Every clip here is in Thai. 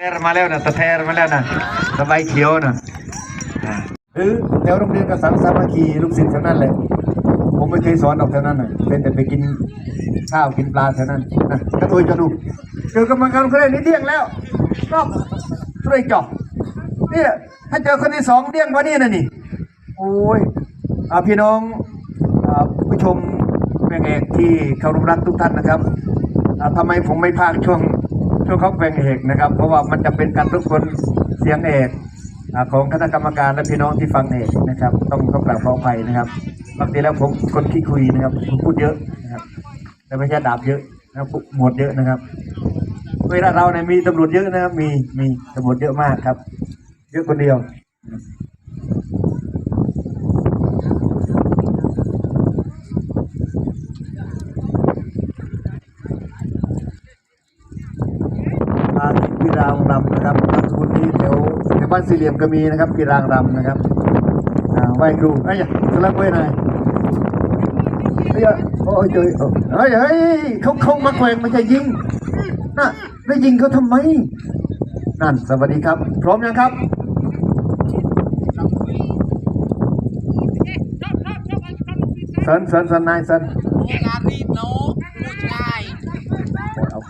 แทรมาแล้วนะตะแทรมาแล้วนะสบายเขียวนะอ่าหรือแถวโรงเรียนกสังสามัคคีลูกศิษย์ทั้งนั้นเลยผมไม่เคยสอนออกแถวนั้นเลยเป็นแต่ไปกินข้าวกินปลาแถวนั้นนะกระตุยจะดูเจอกำลังการเขาได้นิดเดียงแล้วรอบช่วยจอเนี่ยถ้าเจอคนที่สองเดียงพอดีนะนี่ โอ้ยอพี่น้องอผู้ชมแม่เอกที่เคารพรักทุกท่านนะครับอ่าทำไมผมไม่พากช่วง ช่วงเขาแบ่งเอกนะครับ เพราะว่ามันจะเป็นการทุกคนเสียงเอกของคณะกรรมการและพี่น้องที่ฟังเอกนะครับ ต้องต้องกราบขออภัยนะครับบางทีแล้วผมคนขี้คุยนะครับผมพูดเยอะนะครับแต่ไม่ใช่ดาบเยอะนะครับหมดเยอะนะครับเวลาเราเนี่ยมีตำรวจเยอะนะครับ มีมีตำรวจเยอะมากครับ เยอะคนเดียว มาที่กีรางรำนะครับนามสกุลนี้แถวแถวบ้านสี่เหลี่ยมก็มีนะครับกีรางรำนะครับอ่าไหว้ครูไอ้ยะสลับไว้หน่อยเฮ้ยโอ้ยเจยเฮ้ยเฮ้ยเขาเขามาแขวงม่ใช่ยิงน่ะไม่ยิงเขาทำไม นั่นสวัสดีครับ พร้อมยังครับเซินเซินเซินนายเซินอย่ารีบเนาะพูดง่าย เอา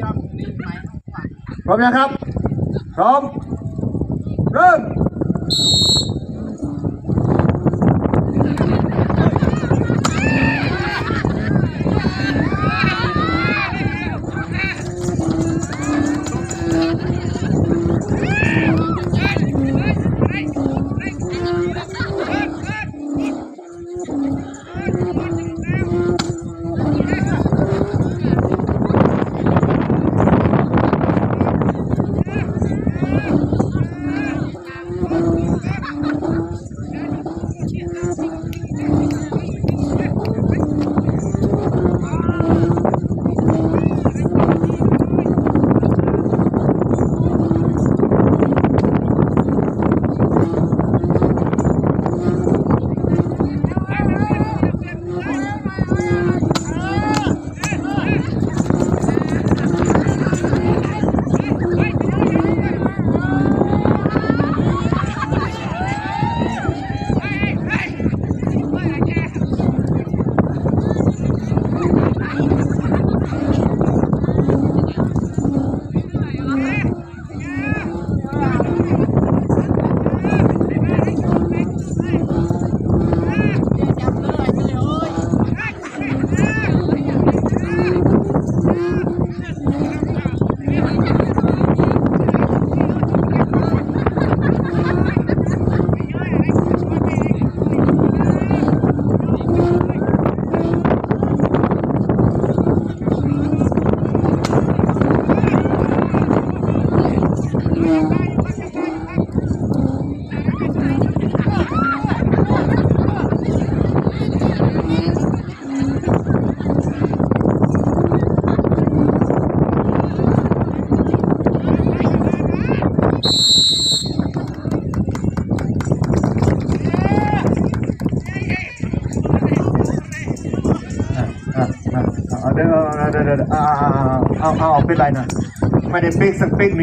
ย่อมรีบไหมต้องฝัน พร้อมยังครับ พร้อม เริ่ม เอาเดี๋ยวเอาเดี๋ยวเดี๋ยวเอาเอาเอาเอาเอาเป็นไรนะไม่ได้เป๊กสักเป๊กหนึ่ง